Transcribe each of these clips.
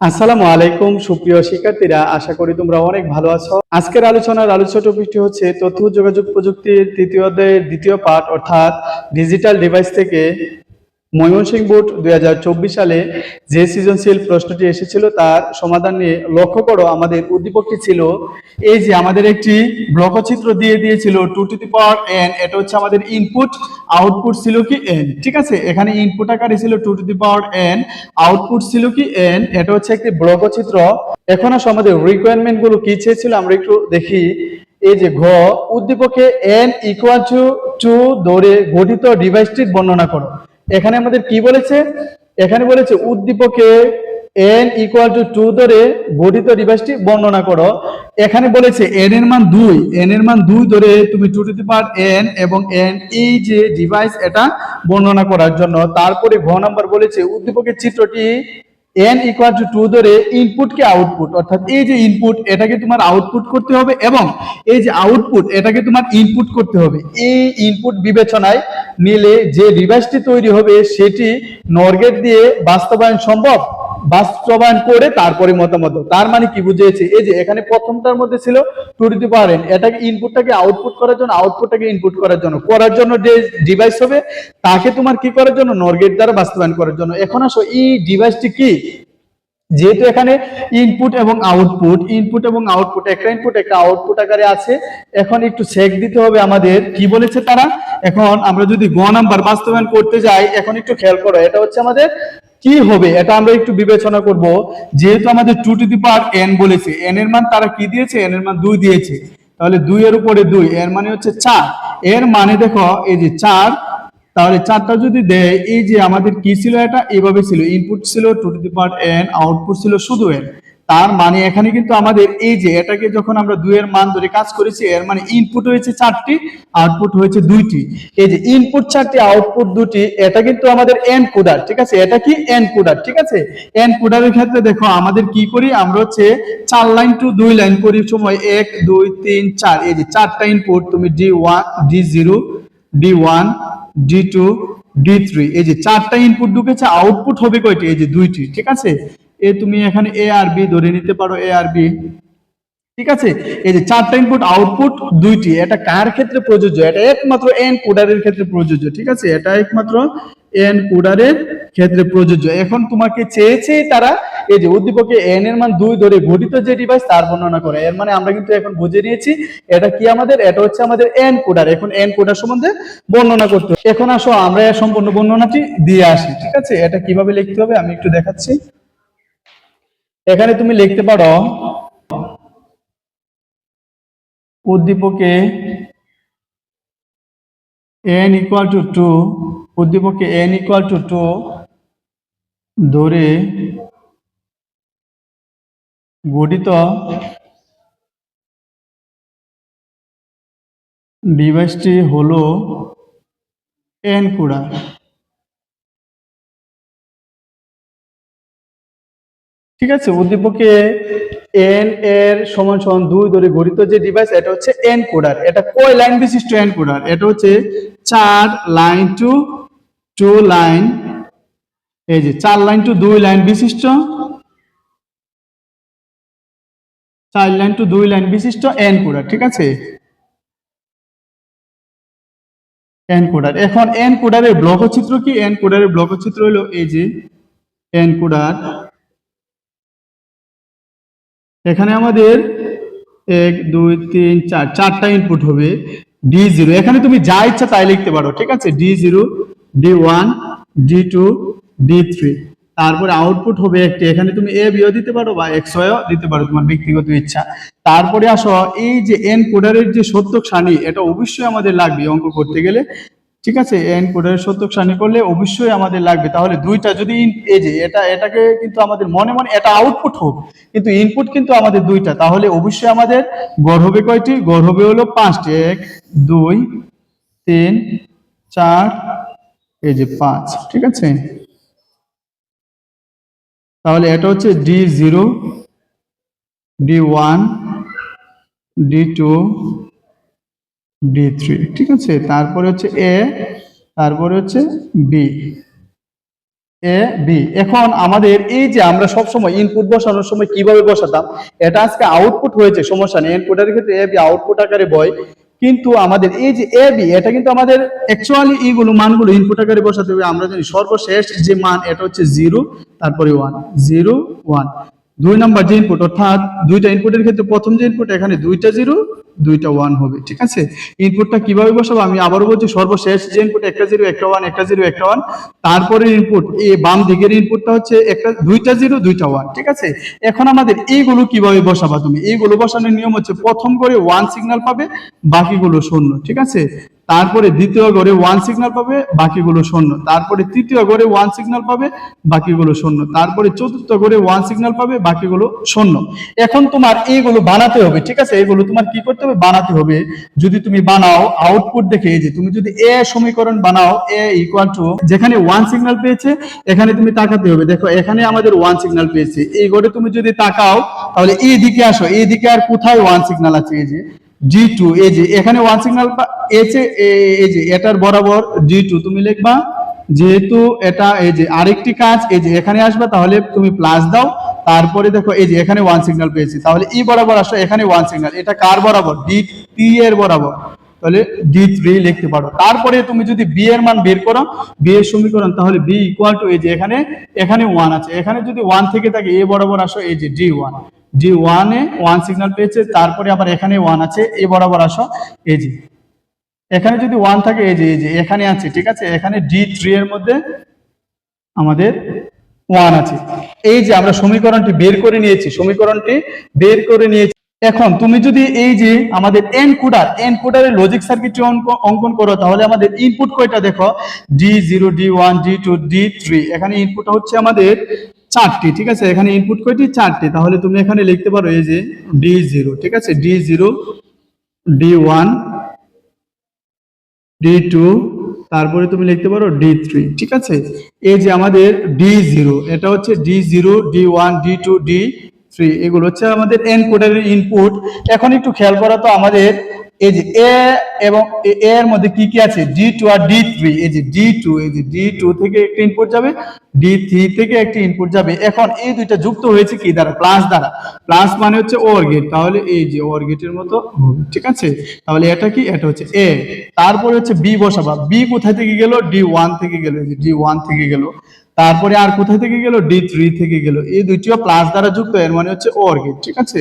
আসসালামু আলাইকুম, সুপ্রিয় শিক্ষার্থীরা, আশা করি তোমরা অনেক ভালো আছো। আজকের আলোচনার আলোচ্য টপিকটি হচ্ছে তথ্য যোগাযোগ প্রযুক্তির তৃতীয় অধ্যায়ের দ্বিতীয় পাঠ, অর্থাৎ ডিজিটাল ডিভাইস থেকে ময়মনসিংহ বোর্ড দুই হাজার চব্বিশ সালে যে সৃজনশীল প্রশ্নটি এসেছিল তার সমাধান নিয়ে লক্ষ্য করো, আমাদের উদ্দীপকটি ছিল এই যে আমাদের একটি ব্লকচিত্র দিয়ে দিয়েছিল two to the power N এটা হচ্ছে আমাদের ইনপুট আউটপুট ছিল কি এন ঠিক আছে? এখানে ইনপুট আকারে ছিল two to the power N output ছিল কি এন এটা হচ্ছে একটি ব্লকচিত্র। এখন আসো, আমাদের রিকোয়ারমেন্টগুলো কি চেয়েছিল আমরা একটু দেখি। এই যে ঘ, উদ্দীপকে এন ইকুয়াল টু টু ধরে গঠিত ডিভাইসটির বর্ণনা করো। এখানে আমাদের কি বলেছে? এখানে বলেছে, উদ্দীপকে এন ইকুয়াল টু টু ধরে গঠিত ডিভাইসটি বর্ণনা করো। এখানে বলেছে এন এর মান দুই। এন এর মান দুই ধরে তুমি টু টু দি এন এবং এন এই যে ডিভাইস এটা বর্ণনা করার জন্য। তারপরে ঘ নাম্বার বলেছে, উদ্দীপকের চিত্রটি এন ইকুয়াল টু টু ধরে ইনপুটকে আউটপুট অর্থাৎ এই যে ইনপুট এটাকে তোমার আউটপুট করতে হবে এবং এই যে আউটপুট এটাকে তোমার ইনপুট করতে হবে। এই ইনপুট বিবেচনায় নিলে যে ডিভাইসটি তৈরি হবে, সেটি নরগেট দিয়ে বাস্তবায়ন সম্ভব? বাস্তবায়ন করে তারপরে মতামত তার মানে কি বুঝিয়েছে? এই যে এখানে প্রথমটার মধ্যে ছিল টু দিতে পারেন এটাকে ইনপুটটাকে আউটপুট করার জন্য আউটপুটটাকে ইনপুট করার জন্য। করার জন্য যে ডিভাইস হবে, তাকে তোমার কি করার জন্য? নরগেট দ্বারা বাস্তবায়ন করার জন্য। এখন আসো, এই ডিভাইসটি কি? যেহেতু এখানে ইনপুট এবং আউটপুট ইনপুট এবং আউটপুট একটা ইনপুট একটা আউটপুট আকারে আছে। এখন একটু চেক দিতে হবে আমাদের, কি বলেছে তারা? এখন আমরা যদি গ নাম্বার বাস্তবায়ন করতে যাই, এখন একটু খেয়াল করো, এটা হচ্ছে আমাদের কি হবে এটা আমরা একটু বিবেচনা করব। যেহেতু আমাদের two to the power N বলেছে এন এর মান তারা কি দিয়েছে? এন এর মান দুই দিয়েছে। তাহলে দুই এর উপরে দুই, এর মানে হচ্ছে চার। এর মানে দেখো, এই যে চার, তাহলে চারটা যদি দেয়, এই যে আমাদের কি ছিল এটা? এভাবে ছিল। ইনপুট ছিল two to the power N output ছিল শুধু এন তার মানে এখানে কিন্তু আমাদের এই যে এটাকে যখন আমরা দুইয়ের মান ধরে কাজ করেছি, এর মানে ইনপুট হয়েছে চারটি আউটপুট হয়েছে দুইটি। এই যে ইনপুট চারটি আউটপুট দুটি, এটা কিন্তু আমাদের এন কোডার ঠিক আছে? এটা কি এন কোডার ঠিক আছে? এন কোডারের ক্ষেত্রে দেখো, আমাদের কি করি? আমরা হচ্ছে চার লাইন টু দুই লাইন করি সময় এক, দুই, তিন, চার। এই যে চারটা ইনপুট তুমি D one D zero D one D two D three এই যে চারটা ইনপুট ঢুকেছে আউটপুট হবে কয়টি? এই যে দুইটি, ঠিক আছে? এ তুমি এখানে এ আর বি ধরে নিতে পারো এ আর বি ঠিক আছে? এই যে চারটা ইনপুট আউটপুট দুইটি, এটা কার ক্ষেত্রে প্রযোজ্য? এটা একমাত্র এন কোডারের ক্ষেত্রে প্রযোজ্য, ঠিক আছে? এটা একমাত্র এন কোডারের ক্ষেত্রে প্রযোজ্য। এখন তোমাকে চেয়েছে তারা এই যে উদ্দীপকে এন এর মান দুই ধরে গঠিত যে ডিভাইস তার বর্ণনা করে। এর মানে আমরা কিন্তু এখন বুঝে নিয়েছি, এটা কি আমাদের? এটা হচ্ছে আমাদের এন কোডার এখন এন কোডার সম্বন্ধে বর্ণনা করতে। এখন আসো, আমরা সম্পূর্ণ বর্ণনাটি দিয়ে আসি, ঠিক আছে? এটা কীভাবে লিখতে হবে আমি একটু দেখাচ্ছি। এখানে তুমি লিখতে পারো, উদ্দীপকে এন ইকুয়াল টু টু উদ্দীপকে এন ইকুয়াল টু টু ধরে গঠিত ডিভাইসটি হলো এন কুড়া। ঠিক আছে? উদ্দীপকে এন এর সমান সমান দুই ধরে গঠিত যে ডিভাইস এটা হচ্ছে এন কোডার এটা কয় লাইন বিশিষ্ট এন কোডার এটা হচ্ছে চার লাইন টু টু লাইন এই যে চার লাইন টু দুই লাইন বিশিষ্ট। চার লাইন টু দুই লাইন বিশিষ্ট এন কোডার ঠিক আছে? এন কোডার এখন এন কোডারের ব্লক চিত্র কি? এন কোডারের ব্লক চিত্র হলো এই যে এন কোডার এখানে আমাদের এক, দুই, তিন, চার, চারটা ইনপুট হবে। ডি জিরো এখানে তুমি যা ইচ্ছা তাই লিখতে পারো, ঠিক আছে? D zero D one D two D three তারপরে আউটপুট হবে একটি, এখানে তুমি এ বিও দিতে পারো বা এক্স দিতে পারো তোমার ব্যক্তিগত ইচ্ছা। তারপরে আসো, এই যে এন কোডারের যে সত্যক সানি এটা অবশ্যই আমাদের লাগবে অঙ্ক করতে গেলে। ঠিক আছে? এন সত্যক সানি করলে অবশ্যই আমাদের লাগবে। তাহলে দুইটা যদি এই যে, এটা, এটাকে কিন্তু আমাদের মনে মনে, এটা আউটপুট হোক, কিন্তু ইনপুট কিন্তু আমাদের দুইটা। তাহলে অবশ্যই আমাদের গড় হবে কয়টি? গড় হবে হলো পাঁচটি। এক, দুই, তিন, চার, এই যে পাঁচ, ঠিক আছে? তাহলে এটা হচ্ছে D zero D one D two D three, ঠিক আছে? তারপরে হচ্ছে এ, তারপরে হচ্ছে বি। এ, বি। এখন আমাদের এই যে আমরা সব সময় ইনপুট বসানোর সময় কীভাবে বসাতাম, এটা আজকে আউটপুট হয়েছে, সমস্যা নেই। ইনপুটের ক্ষেত্রে এ, বি আউটপুট আকারে বয়। কিন্তু আমাদের এই যে এ, বি, এটা কিন্তু আমাদের অ্যাকচুয়ালি এইগুলো মানগুলো ইনপুট আকারে বসাতে হবে। আমরা জানি সর্বশেষ যে মান, এটা হচ্ছে জিরো তারপরে ওয়ান জিরো ওয়ান দুই নাম্বার যে ইনপুট অর্থাৎ দুইটা ইনপুটের ক্ষেত্রে প্রথম যে ইনপুট এখানে দুইটা জিরো দুইটা ওয়ান হবে, ঠিক আছে? ইনপুটটা কীভাবে বসাবো? আমি আবারও বলছি, সর্বশেষ যে ইনপুট একটা জিরো, একটা ওয়ান একটা জিরো, একটা ওয়ান তারপরে ইনপুট এই বাম দিকের ইনপুটটা হচ্ছে একটা, দুইটা জিরো, দুইটা ওয়ান ঠিক আছে? এখন আমাদের এইগুলো কীভাবে বসাবা তুমি? এইগুলো বসানোর নিয়ম হচ্ছে প্রথম করে ওয়ান সিগনাল পাবে, বাকিগুলো শূন্য, ঠিক আছে? তারপরে দ্বিতীয় ঘরে ওয়ান সিগনাল পাবে, বাকিগুলো শূন্য। তারপরে তৃতীয় ঘরে ওয়ান সিগনাল পাবে, বাকিগুলো শূন্য। তারপরে চতুর্থ ঘরে ওয়ান সিগনাল পাবে, বাকিগুলো শূন্য। এখন তোমার এইগুলো বানাতে হবে, ঠিক আছে? এগুলো তোমার কি করতে হবে? বানাতে হবে। যদি তুমি বানাও আউটপুট দেখে এই যে তুমি যদি এ সমীকরণ বানাও এ ইকুয়াল টু যেখানে ওয়ান সিগনাল পেয়েছে, এখানে তুমি তাকাতে হবে। দেখো, এখানে আমাদের ওয়ান সিগনাল পেয়েছে। এই ঘরে তুমি যদি তাকাও, তাহলে এই দিকে আসো। এই দিকে আর কোথায় ওয়ান সিগনাল আছে? এই যে জি টু এই যে, এখানে ওয়ান সিগন্যাল এসে এই যে এটার বরাবর জি টু তুমি লিখবা, যেহেতু এটা এই যে আরেকটি কাজ, এই যে এখানে আসবে, তাহলে তুমি প্লাস দাও, তারপরে দেখো, এই যে এখানে ওয়ান সিগন্যাল পেয়েছি, তাহলে ই বরাবর আসো এখানে ওয়ান সিগন্যাল এটা কার বরাবর? ডি টি এর বরাবর, তাহলে ডি থ্রি লিখতে পারো, তারপরে তুমি যদি বি এর মান বের করো বি এর সমীকরণ, তাহলে বি ইকুয়াল টু এই যে এখানে এখানে ওয়ান আছে, এখানে যদি ওয়ান থেকে থাকে এ বরাবর আসো, এই যে ডি ওয়ান ডি ওয়ানে ওয়ান সিগন্যাল পেয়েছে, তারপরে আবার এখানে ওয়ান আছে এ বরাবর আসো যে। এখানে যদি ওয়ান থাকে, এই যে এখানে আছে, ঠিক আছে? এখানে ডি থ্রি এর মধ্যে আমাদের ওয়ান আছে। এই যে আমরা সমীকরণটি বের করে নিয়েছি, সমীকরণটি বের করে নিয়েছি। এখন তুমি যদি এই যে আমাদের এন কোডার এন কোডারের লজিক সার্কিটটি অঙ্কন করো, তাহলে আমাদের ইনপুট কয়টা দেখো? D zero D one D two D three এখানে ইনপুট হচ্ছে আমাদের চারটি, ঠিক আছে? এখানে ইনপুট কয়টি? চারটি। তাহলে তুমি এখানে লিখতে পারো এই যে ডি জিরো ঠিক আছে? D zero D one D two তারপরে তুমি লিখতে পারো ডি থ্রি ঠিক আছে? এই যে আমাদের ডি জিরো এটা হচ্ছে D zero D one D two D three এগুলো হচ্ছে আমাদের এন কোডের ইনপুট এখন একটু খেয়াল করা তো আমাদের, এই যে এ এবং এ এর মধ্যে কি কি আছে? ডি টু আর ডি থ্রি এই যে ডি টু এই যে ডি টু থেকে একটা ইনপুট যাবে ডি থ্রি থেকে একটি ইনপুট যাবে। এখন এই দুইটা যুক্ত হয়েছে কি? দ্বারা প্লাস দ্বারা। প্লাস মানে হচ্ছে ওর গেট তাহলে এই যে ওর গেটের মতো ঠিক আছে? তাহলে এটা কি? এটা হচ্ছে এ তারপরে হচ্ছে বি বসাবা। বি কোথায় থেকে গেল? ডি ওয়ান থেকে গেল। এই যে ডি ওয়ান থেকে গেল। তারপরে আর কোথায় থেকে গেল? ডি থ্রি থেকে গেল। এই দুইটিও প্লাস দ্বারা যুক্ত, এর মানে হচ্ছে ওর গেট ঠিক আছে?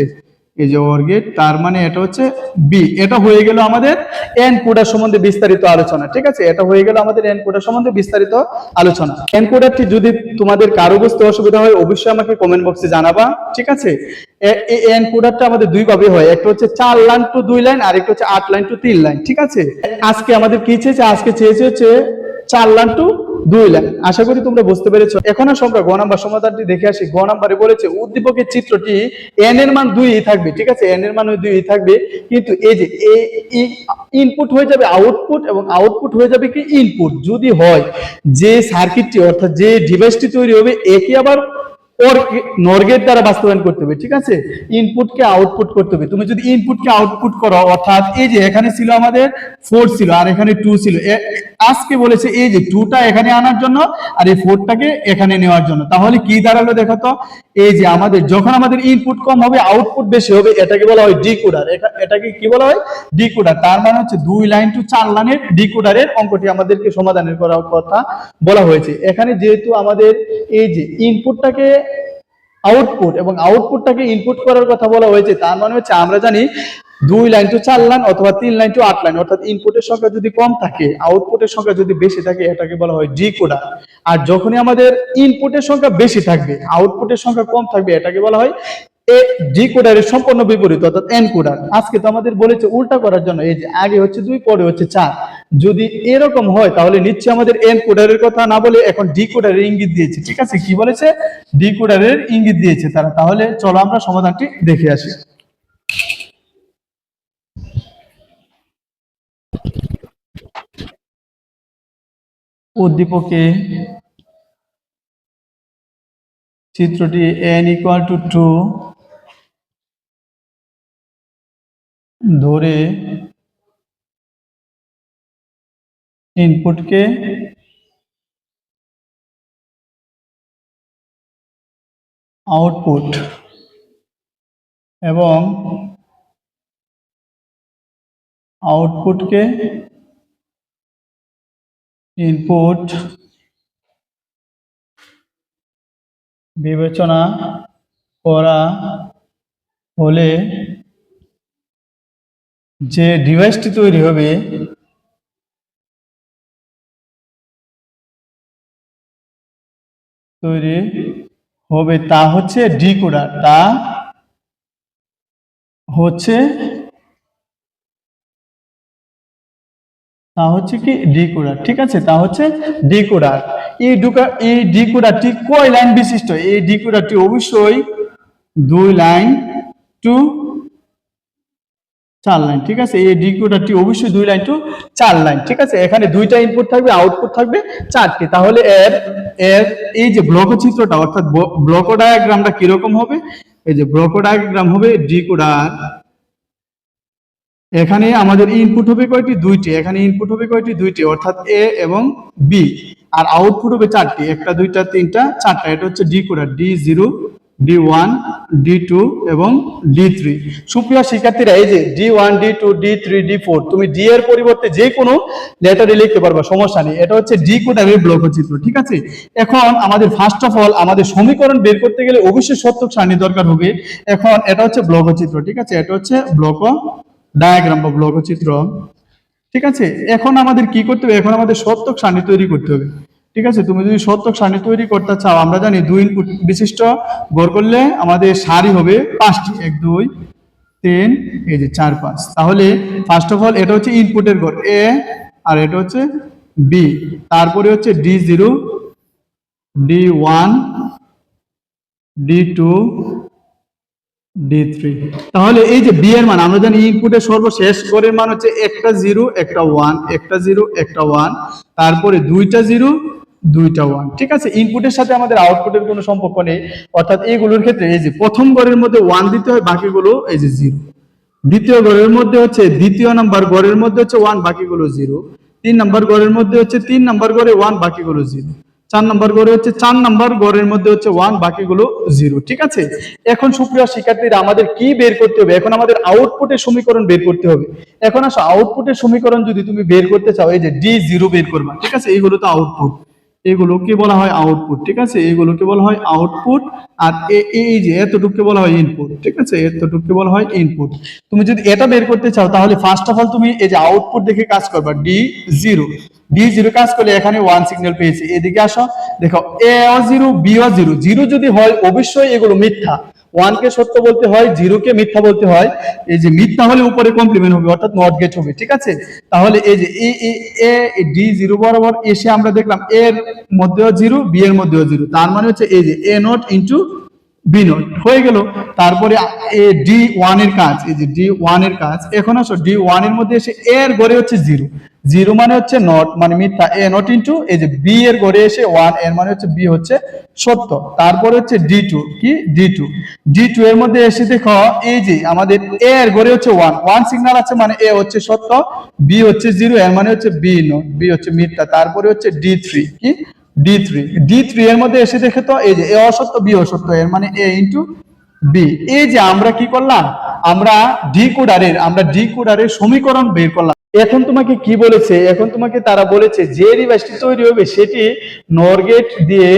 এই যে ওর গেট তার মানে এটা হচ্ছে বি এটা হয়ে গেল আমাদের এন কোডার সম্বন্ধে বিস্তারিত আলোচনা, ঠিক আছে? এটা হয়ে গেল আমাদের এন কোডার সম্বন্ধে বিস্তারিত আলোচনা। এন কোডারটি যদি তোমাদের কারও বুঝতে অসুবিধা হয়, অবশ্যই আমাকে কমেন্ট বক্সে জানাবা, ঠিক আছে? এই এন কোডারটা আমাদের দুই ভাবে হয়, একটা হচ্ছে চার লাইন টু দুই লাইন, আর একটা হচ্ছে আট লাইন টু তিন লাইন, ঠিক আছে? আজকে আমাদের কি চেয়েছে? আজকে চেয়েছে হচ্ছে চার লাইন টু দুই লাখ। আশা করি তোমরা বুঝতে পেরেছ। এখন আসো আমরা গ নাম্বার সমাধানটি দেখে আসি। গ নাম্বারে বলেছে, উদ্দীপকের চিত্রটি এন এর মান দুই থাকবে। ঠিক আছে এন এর মান ওই দুই থাকবে। কিন্তু এই যে ইনপুট হয়ে যাবে আউটপুট এবং আউটপুট হয়ে যাবে কি ইনপুট যদি হয়, যে সার্কিটটি অর্থাৎ যে ডিভাইসটি তৈরি হবে একই আবার ওর নর্গেট দ্বারা বাস্তবায়ন করতে হবে, ঠিক আছে? ইনপুটকে আউটপুট করতে হবে। তুমি যদি ইনপুটকে আউটপুট করো, অর্থাৎ এই যে এখানে ছিল আমাদের ফোর ছিল, আর এখানে টু ছিল। আজকে বলেছে এই যে টুটা এখানে আনার জন্য, আর এই ফোরটাকে এখানে নেওয়ার জন্য। তাহলে কি দাঁড়াল দেখো তো? এই যে আমাদের, যখন আমাদের ইনপুট কম হবে আউটপুট বেশি হবে, এটাকে বলা হয় ডিকোডার এটাকে কি বলা হয়? ডিকোডার তার মানে হচ্ছে দুই লাইন টু চার লাইনের ডিকোডারের অঙ্কটি আমাদেরকে সমাধানের করার কথা বলা হয়েছে। এখানে যেহেতু আমাদের এই যে ইনপুটটাকে আউটপুট এবং আউটপুটটাকে ইনপুট করার কথা বলা হয়েছে, তার মানে হচ্ছে আমরা জানি দুই লাইন টু চার লাইন অথবা তিন লাইন টু আট লাইন অর্থাৎ ইনপুটের সংখ্যা যদি কম থাকে আউটপুটের সংখ্যা যদি বেশি থাকে, এটাকে বলা হয় ডিকোডার আর যখনই আমাদের ইনপুটের সংখ্যা বেশি থাকবে আউটপুটের সংখ্যা কম থাকবে, এটাকে বলা হয় এ ডিকোডারের সম্পূর্ণ বিপরীত, অর্থাৎ এনকোডার আজকে তো আমাদের বলেছে উল্টা করার জন্য, এই যে আগে হচ্ছে দুই, পরে হচ্ছে চার। যদি এরকম হয়, তাহলে নিশ্চয়ই আমাদের এনকোডারের কথা না বলে এখন ডিকোডারের ইঙ্গিত দিয়েছে। ঠিক আছে? কি বলেছে? ডিকোডারের ইঙ্গিত দিয়েছে তারা। তাহলে চলো আমরা সমাধানটি দেখে আসি। উদ্দীপকে চিত্রটি n ইকুয়াল টু টু ধরে ইনপুটকে আউটপুট এবং আউটপুটকে ইনপুট বিবেচনা করা হলে যে ডিভাইসটি তৈরি হবে তৈরি হবে তা হচ্ছে ডিকোডার। তা হচ্ছে তা হচ্ছে কি ডিকোডার, ঠিক আছে? তা হচ্ছে ডিকোডার। এই ডুকা, এই ডিকোডারটি কয় লাইন বিশিষ্ট? এই ডিকোডারটি অবশ্যই দুই লাইন টু চার লাইন, ঠিক আছে? এই টি অবশ্যই দুই লাইন টু চার লাইন, ঠিক আছে? এখানে দুইটা ইনপুট থাকবে আউটপুট থাকবে চারটি। তাহলে এর এর, এই যে ব্লক চিত্রটা, অর্থাৎ ব্লক ডায়াগ্রামটা কীরকম হবে? এই যে ব্লক ডায়াগ্রাম হবে ডিকোডার এখানে আমাদের ইনপুট হবে কয়টি? দুইটি। এখানে ইনপুট হবে কয়টি? দুইটি, অর্থাৎ এ এবং বি আর আউটপুট হবে চারটি, একটা, দুইটা, তিনটা, চারটা। এটা হচ্ছে decoder D zero D one D two এবং ডি থ্রি সুপ্রিয় শিক্ষার্থীরা, এই যে D one D two D three D four তুমি ডি এর পরিবর্তে যে কোনো লেটারে লিখতে পারবা, সমস্যা নেই। এটা হচ্ছে ডি কোডারের ব্লক চিত্র ঠিক আছে? এখন আমাদের ফার্স্ট অফ অল আমাদের সমীকরণ বের করতে গেলে অবশ্যই সত্যক সারণী দরকার হবে। এখন এটা হচ্ছে ব্লক চিত্র, ঠিক আছে? এটা হচ্ছে ব্লক ডায়াগ্রাম বা ব্লক চিত্র। ঠিক আছে? এখন আমাদের কি করতে হবে? এখন আমাদের সত্যক সারণী তৈরি করতে হবে। ঠিক আছে? তুমি যদি সত্যক সারণী তৈরি করতে চাও, আমরা জানি দুই ইনপুট বিশিষ্ট গড় করলে আমাদের সারি হবে পাঁচটি। এক, দুই, তিন, এই যে চার, পাঁচ। তাহলে ফার্স্ট অফ অল এটা হচ্ছে ইনপুটের গড়, এ, আর এটা হচ্ছে বি। তারপরে হচ্ছে D zero, D one, D two, D three. তাহলে এই যে বি এর মান, আমরা জানি ইনপুটের সর্বশেষ গড়ের মান হচ্ছে একটা জিরো, একটা ওয়ান, একটা জিরো, একটা ওয়ান। তারপরে দুইটা জিরো দুইটা ওয়ান ঠিক আছে? ইনপুটের সাথে আমাদের আউটপুটের কোনো সম্পর্ক নেই। অর্থাৎ এইগুলোর ক্ষেত্রে এই যে প্রথম গড়ের মধ্যে ওয়ান দিতে হয়, বাকিগুলো এই যে জিরো দ্বিতীয় গড়ের মধ্যে হচ্ছে, দ্বিতীয় নাম্বার গড়ের মধ্যে হচ্ছে ওয়ান বাকিগুলো জিরো তিন নাম্বার গড়ের মধ্যে হচ্ছে তিন নাম্বার গড়ে ওয়ান বাকিগুলো জিরো চার নাম্বার গড়ে হচ্ছে চার নাম্বার গড়ের মধ্যে হচ্ছে ওয়ান বাকিগুলো জিরো ঠিক আছে? এখন সুপ্রিয় শিক্ষার্থীরা, আমাদের কি বের করতে হবে? এখন আমাদের আউটপুটের সমীকরণ বের করতে হবে। এখন আসো আউটপুটের সমীকরণ যদি তুমি বের করতে চাও, এই যে ডি জিরো বের করবা। ঠিক আছে? এইগুলো তো আউটপুট এগুলোকে বলা হয় আউটপুট ঠিক আছে? এগুলোকে বলা হয় আউটপুট আর এই যে এতটুকুকে বলা হয় ইনপুট ঠিক আছে? এতটুকুকে বলা হয় ইনপুট তুমি যদি এটা বের করতে চাও, তাহলে ফার্স্ট অফ অল তুমি এই যে আউটপুট দেখে কাজ করবা ডি জিরো ডি জিরো কাজ করলে এখানে ওয়ান সিগন্যাল পেয়েছি। এদিকে আসো, দেখো এ জিরো বি ও জিরো জিরো যদি হয়, অবশ্যই এগুলো মিথ্যা। ওয়ান কে সত্য বলতে হয় জিরো কে মিথ্যা বলতে হয়, এই যে মিথ্যা হলে উপরে কমপ্লিমেন্ট হবে, অর্থাৎ নট গেট হবে, ঠিক আছে? তাহলে এই যে এ এ ডি জিরো বরাবর এসে আমরা দেখলাম এর মধ্যেও জিরো বি এর মধ্যেও জিরো তার মানে হচ্ছে এই যে A not into B not হয়ে গেল। তারপরে এ ডি ওয়ানের কাজ, এই যে ডি ওয়ানের কাজ, এখন আসো ডি ওয়ানের মধ্যে এসে এর গড়ে হচ্ছে জিরো জিরো মানে হচ্ছে নট মানে মিথ্যা, এ নট ইন্টু এই যে বি এর গড়ে এসে ওয়ানের মানে হচ্ছে বি হচ্ছে সত্য। তারপরে হচ্ছে ডি টু কি? ডি টু ডি টু এর মধ্যে এসে দেখো, এই যে আমাদের এ এর গড়ে হচ্ছে ওয়ান ওয়ান সিগন্যাল আছে মানে এ হচ্ছে সত্য বি হচ্ছে জিরো এর মানে হচ্ছে বি নট বি হচ্ছে মিথ্যা। তারপরে হচ্ছে ডি থ্রি কি? ডি থ্রি ডি থ্রি এর মধ্যে এসে দেখে তো, এই যে এ অসত্য বি অসত্য, এর মানে এ ইন্টু বি এই যে আমরা কি করলাম? আমরা ডি কোডারের আমরা ডি কোডারের সমীকরণ বের করলাম। এখন তোমাকে কি বলেছে? এখন তোমাকে তারা বলেছে, যে ডিভাইসটি তৈরি হবে সেটি নরগেট দিয়ে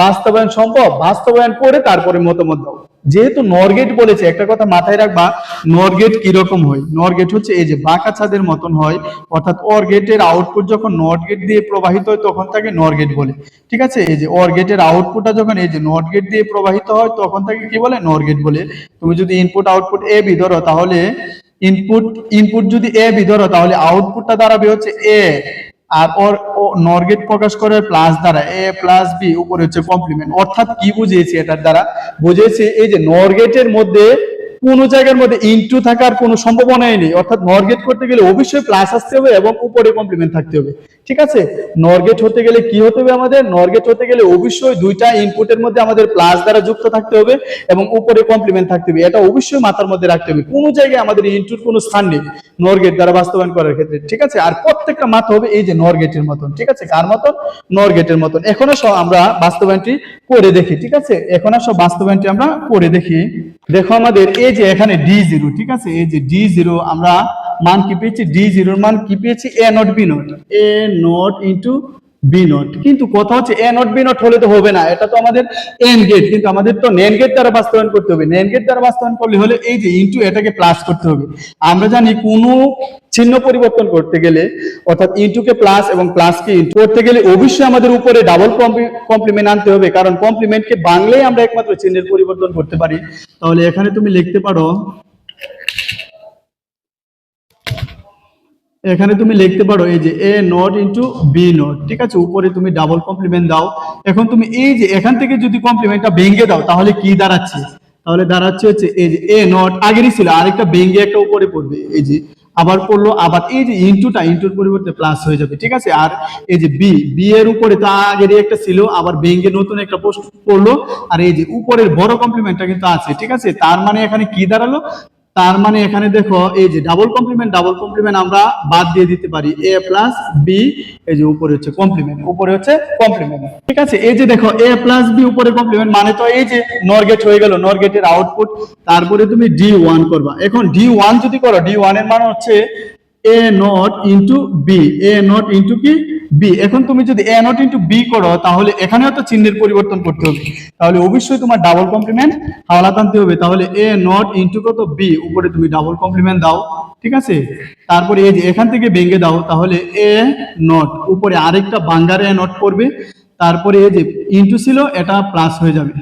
বাস্তবায়ন সম্ভব। বাস্তবায়ন করে তারপরে মতামত দাও। যেহেতু নরগেট বলেছে, একটা কথা মাথায় রাখবা নরগেট কীরকম হয়? নরগেট হচ্ছে এই যে বাঁকা ছাদের মতন হয়, অর্থাৎ অর গেটের আউটপুট যখন নট গেট দিয়ে প্রবাহিত হয়, তখন তাকে নরগেট বলে। ঠিক আছে? এই যে অরগেটের আউটপুটটা যখন এই যে নট গেট দিয়ে প্রবাহিত হয়, তখন তাকে কি বলে? নর গেট বলে। তুমি যদি ইনপুট আউটপুট এ বি ধরো, তাহলে ইনপুট ইনপুট যদি এ বি ধরো, তাহলে আউটপুটটা দাঁড়াবে হচ্ছে এ আর ওর নর গেট প্রকাশ করে প্লাস দ্বারা এ প্লাস বি উপরে হচ্ছে কমপ্লিমেন্ট অর্থাৎ কি বুঝিয়েছি এটার দ্বারা? বুঝিয়েছি এই যে নরগেটের মধ্যে কোন জায়গার মধ্যে ইনটু থাকার কোনো সম্ভাবনাই নেই। অর্থাৎ নর গেট করতে গেলে অবশ্যই প্লাস আসতে হবে এবং উপরে কমপ্লিমেন্ট থাকতে হবে। ঠিক আছে? নর গেট হতে গেলে কি হতে হবে আমাদের? নর গেট হতে গেলে অবশ্যই দুইটা ইনপুটের মধ্যে আমাদের প্লাস দ্বারা যুক্ত থাকতে হবে এবং উপরে কমপ্লিমেন্ট থাকতে হবে। এটা অবশ্যই মাথার মধ্যে রাখতে হবে। কোনো জায়গায় আমাদের ইনটুর কোনো স্থান নেই নর গেট দ্বারা বাস্তবায়ন করার ক্ষেত্রে। ঠিক আছে? আর প্রত্যেকটা মাথা হবে এই যে নর গেটের মতন। ঠিক আছে? কার মতন? নর গেটের মতন। এখন আসো আমরা বাস্তবায়নটি করে দেখি। ঠিক আছে? এখন আসো বাস্তবায়নটি আমরা করে দেখি। দেখো আমাদের এই যে এখানে ডি জিরো ঠিক আছে? এই যে ডি জিরো আমরা মান কি পেয়েছি? ডি জিরোর মান কি পেয়েছি? A not B not A not into B not কিন্তু কথা হচ্ছে এ নট বি নট হলে তো হবে না। এটা তো আমাদের এন গেট কিন্তু আমাদের তো নেন গেট দ্বারা বাস্তবায়ন করতে হবে। নেন গেট দ্বারা বাস্তবায়ন করলে হলে এই যে ইন্টু এটাকে প্লাস করতে হবে। আমরা জানি কোনো চিহ্ন পরিবর্তন করতে গেলে, অর্থাৎ ইন্টুকে প্লাস এবং প্লাসকে ইন্টু করতে গেলে অবশ্যই আমাদের উপরে ডাবল কমপ্লিমেন্ট আনতে হবে। কারণ কমপ্লিমেন্টকে বাংলায় আমরা একমাত্র চিহ্নের পরিবর্তন করতে পারি। তাহলে এখানে তুমি লিখতে পারো এখানে তুমি লিখতে পারো এই যে A not into B not ঠিক আছে? উপরে তুমি ডাবল কমপ্লিমেন্ট দাও। এখন তুমি এই যে এখান থেকে যদি কমপ্লিমেন্টটা ভেঙে দাও, তাহলে কি দাঁড়াচ্ছে? তাহলে দাঁড়াচ্ছে হচ্ছে এই যে এ নট আগেরই ছিল, আরেকটা ভেঙে একটা উপরে পড়বে। এই যে আবার পড়ল, আবার এই যে ইন্টুটা ইন্টুর পরিবর্তে প্লাস হয়ে যাবে, ঠিক আছে? আর এই যে বি বি এর উপরে তো আগেরই একটা ছিল, আবার ভেঙে নতুন একটা পোস্ট পড়ল। আর এই যে উপরের বড় কমপ্লিমেন্টটা কিন্তু আছে, ঠিক আছে? তার মানে এখানে কি দাঁড়াল? তার মানে এখানে দেখো, এই যে ডাবল কমপ্লিমেন্ট ডাবল কমপ্লিমেন্ট আমরা বাদ দিয়ে দিতে পারি। এ প্লাস বি এই যে উপরে হচ্ছে কমপ্লিমেন্ট উপরে হচ্ছে কমপ্লিমেন্ট ঠিক আছে? এই যে দেখো এ প্লাস বি উপরে কমপ্লিমেন্ট মানে তো এই যে নর গেট হয়ে গেল নর গেটের আউটপুট তারপরে তুমি ডি ওয়ান করবা। এখন ডি ওয়ান যদি করো ডি ওয়ানের মানে হচ্ছে A not into B A not into কি? বি এখন তুমি যদি এ নট ইন্টু বি করো, তাহলে এখানেও তো চিহ্নের পরিবর্তন করতে হবে। তাহলে অবশ্যই তোমার ডাবল কমপ্লিমেন্ট হাওলাত আনতে হবে। তাহলে এ নট ইন্টু কত? বি উপরে তুমি ডাবল কমপ্লিমেন্ট দাও। ঠিক আছে? তারপরে এই যে এখান থেকে ভেঙে দাও। তাহলে এ নট উপরে আরেকটা বাঙ্গার এ নট করবে তারপরে এই যে ইন্টু ছিল, এটা প্লাস হয়ে যাবে।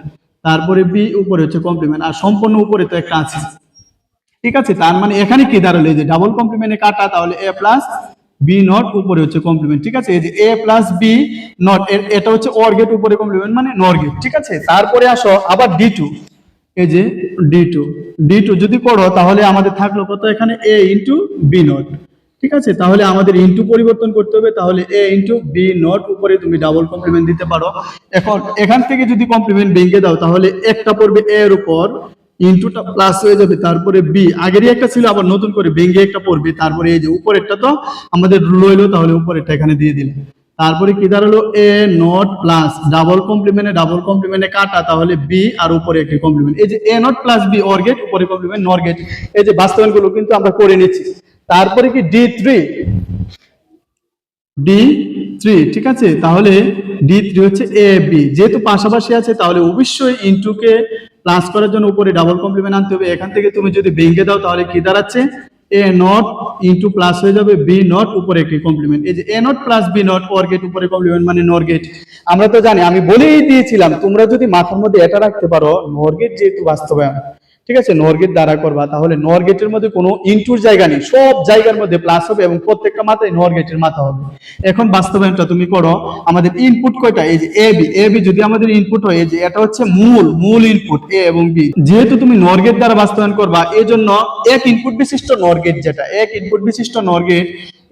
তারপরে বি উপরে হচ্ছে কমপ্লিমেন্ট আর সম্পূর্ণ উপরে তো একটা আছে। ঠিক আছে? তার মানে এখানে কি দাঁড়াল? এই যে ডাবল কমপ্লিমেন্টে কাটা, তাহলে এ প্লাস বি নট উপরে হচ্ছে কমপ্লিমেন্ট ঠিক আছে? এই যে এ প্লাস বি নট এটা হচ্ছে অর গেট উপরে কমপ্লিমেন্ট মানে নর গেট ঠিক আছে? তারপরে আসো আবার ডি টু এই যে ডি টু ডি টু যদি করো, তাহলে আমাদের থাকল কত এখানে? এ ইন্টু বি নট ঠিক আছে? তাহলে আমাদের ইন্টু পরিবর্তন করতে হবে, তাহলে এ ইন্টু বি নট উপরে তুমি ডাবল কমপ্লিমেন্ট দিতে পারো। এখন এখান থেকে যদি কমপ্লিমেন্ট ভেঙে দাও, তাহলে একটা পড়বে এর উপর ইন্টুটা প্লাস হয়ে যাবে, তারপরে বি আগেরই একটা ছিল, আবার নতুন করে ভেঙে একটা পড়বে। তারপরে এই যে উপরেরটা তো আমাদের রইল, তাহলে উপরেরটা এখানে দিয়ে দিলে তারপরে কি দাঁড়াল? এ নট প্লাস ডাবল কমপ্লিমেন্টে ডাবল কমপ্লিমেন্টে কাটা, তাহলে বি আর উপরে একটি কমপ্লিমেন্ট এই যে A not plus B or gate উপরে কমপ্লিমেন্ট নর গেট এই যে বাস্তবায়নগুলো কিন্তু আমরা করে নিচ্ছি। তারপরে কি ডি থ্রি ডি থ্রি ঠিক আছে? তাহলে ডি থ্রি হচ্ছে এ বি যেহেতু পাশাপাশি আছে, তাহলে অবশ্যই ইন্টুকে প্লাস করার জন্য উপরে ডাবল কমপ্লিমেন্ট আনতে হবে। এখান থেকে তুমি যদি ভেঙে দাও, তাহলে কি দাঁড়াচ্ছে? এ নট ইন্টু প্লাস হয়ে যাবে বি নট উপরে একটি কমপ্লিমেন্ট এই যে A not plus B not or gate উপরে কমপ্লিমেন্ট মানে নর গেট আমরা তো জানি, আমি বলেই দিয়েছিলাম, তোমরা যদি মাথার মধ্যে এটা রাখতে পারো নর গেট যেহেতু বাস্তবায়ন। ঠিক আছে? নর গেট দ্বারা করবা। তাহলে নর গেটের মধ্যে কোনো ইনটুর জায়গা নেই। সব জায়গার মধ্যে প্লাস হবে এবং প্রত্যেকটা মাথায় নর গেটের মাথা হবে। এখন বাস্তবায়নটা তুমি করো। আমাদের ইনপুট কয়টা? এই যে এ বি এ বি যদি আমাদের ইনপুট হয়, এই যে এটা হচ্ছে মূল মূল ইনপুট এ এবং বি যেহেতু তুমি নর গেট দ্বারা বাস্তবায়ন করবা এই জন্য এক ইনপুট বিশিষ্ট নর গেট যেটা, এক ইনপুট বিশিষ্ট নর গেট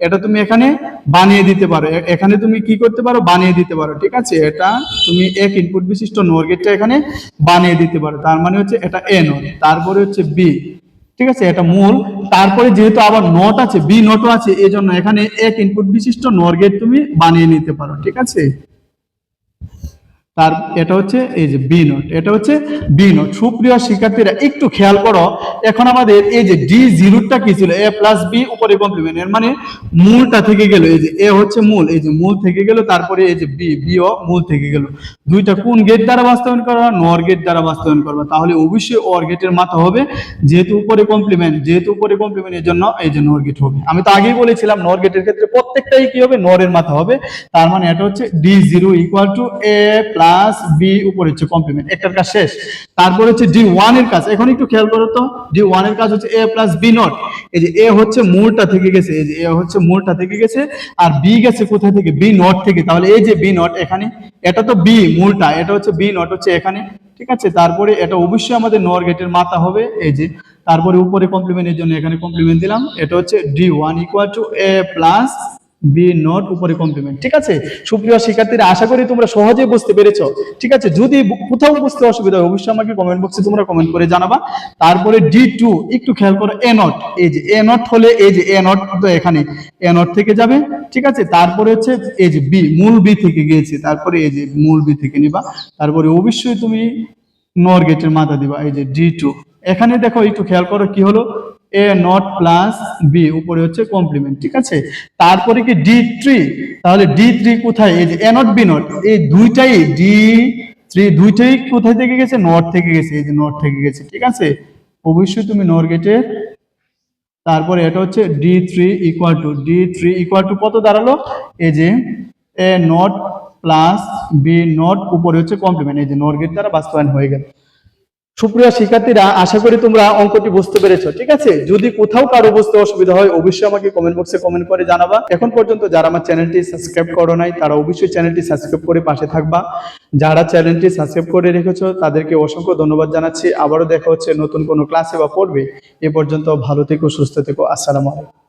এটা তুমি এখানে বানিয়ে দিতে পারো। এখানে তুমি কি করতে পারো? বানিয়ে দিতে পারো, ঠিক আছে? এটা তুমি এক ইনপুট বিশিষ্ট নোর গেটটা এখানে বানিয়ে দিতে পারো। তার মানে হচ্ছে এটা এ নোর তারপরে হচ্ছে বি ঠিক আছে? এটা মূল। তারপরে যেহেতু আবার নট আছে বি নটও আছে এই জন্য এখানে এক ইনপুট বিশিষ্ট নর গেট তুমি বানিয়ে নিতে পারো, ঠিক আছে? তার এটা হচ্ছে এই যে বি নোট এটা হচ্ছে বি নোট সুপ্রিয় শিক্ষার্থীরা, একটু খেয়াল করো, এখন আমাদের এই যে ডি জিরোটা কি ছিল? এ প্লাস বি উপরে কমপ্লিমেন্ট এর মানে মূলটা থেকে গেল, এই যে এ হচ্ছে মূল, এই যে মূল থেকে গেল, তারপরে এই যে বি বি ও মূল থেকে গেল। দুইটা কোন গেট দ্বারা বাস্তবায়ন করবা নর গেট দ্বারা বাস্তবায়ন করবা। তাহলে অবশ্যই অর গেটের মাথা হবে, যেহেতু উপরে কমপ্লিমেন্ট যেহেতু উপরে কমপ্লিমেন্ট এর জন্য এই যে নর গেট হবে। আমি তো আগেই বলেছিলাম নর গেটের ক্ষেত্রে প্রত্যেকটাই কি হবে? নরের মাথা হবে। তার মানে এটা হচ্ছে D zero equal to A plus plus B উপরে হচ্ছে কমপ্লিমেন্ট একটার কাজ শেষ। তারপর হচ্ছে ডি ওয়ানের কাজ। এখন একটু খেয়াল করো তো ডি ওয়ানের কাজ হচ্ছে এ প্লাস বি নট এই যে এ হচ্ছে মূলটা থেকে গেছে, এই যে এ হচ্ছে মূলটা থেকে গেছে, আর বি গেছে কোথা থেকে? বি নট থেকে। তাহলে এই যে বি নট এখানে, এটা তো বি মূলটা, এটা হচ্ছে বি নট হচ্ছে এখানে। ঠিক আছে? তারপরে এটা অবশ্যই আমাদের নর গেটের মাথা হবে। এই যে, তারপরে উপরে কমপ্লিমেন্টের জন্য এখানে কমপ্লিমেন্ট দিলাম। এটা হচ্ছে D one equal to A plus B not উপরে কমপ্লিমেন্ট ঠিক আছে? সুপ্রিয় শিক্ষার্থীরা, আশা করি তোমরা সহজে বুঝতে পেরেছ, ঠিক আছে? যদি কোথাও বুঝতে অসুবিধা হয়, অবশ্যই আমাকে কমেন্ট বক্সে তোমরা কমেন্ট করে জানাবা। তারপরে ডি টু একটু খেয়াল করো এ নট এই যে এ নট হলে, এই যে এ নট তো এখানে এ নট থেকে যাবে, ঠিক আছে? তারপরে হচ্ছে, এই যে বি মূল বি থেকে গিয়েছে, তারপরে এই যে মূল বি থেকে নিবা। তারপরে অবশ্যই তুমি নর গেটের মাথা দিবা, এই যে ডি টু এখানে দেখো, একটু খেয়াল করো, কি হলো? এ নট প্লাস বি উপরে হচ্ছে কমপ্লিমেন্ট ঠিক আছে? তারপরে কি ডি থ্রি তাহলে ডি থ্রি কোথায়? এই যে এ নট বি নট এই দুইটাই ডি থ্রি দুইটাই কোথায় থেকে গেছে? নট থেকে গেছে, এই যে নট থেকে গেছে, ঠিক আছে? অবশ্যই তুমি নর গেটের তারপরে এটা হচ্ছে D three equal to D three equal to কত দাঁড়াল? এই যে A not plus B not উপরে হচ্ছে কমপ্লিমেন্ট এই যে নর গেট দ্বারা বাস্তবায়ন হয়ে গেল। সুপ্রিয় শিক্ষার্থীরা, আশা করি তোমরা অঙ্কটি বুঝতে পেরেছ, ঠিক আছে? যদি কোথাও কারও বুঝতে অসুবিধা হয়, অবশ্যই আমাকে কমেন্ট বক্সে কমেন্ট করে জানাবা। এখন পর্যন্ত যারা আমার চ্যানেলটি সাবস্ক্রাইব করো নাই, তারা অবশ্যই চ্যানেলটি সাবস্ক্রাইব করে পাশে থাকবা। যারা চ্যানেলটি সাবস্ক্রাইব করে রেখেছো, তাদেরকে অসংখ্য ধন্যবাদ জানাচ্ছি। আবারও দেখা হচ্ছে নতুন কোনো ক্লাসে বা পড়বে। এ পর্যন্ত ভালো থেকো, সুস্থ থেকো। আসসালামু আলাইকুম।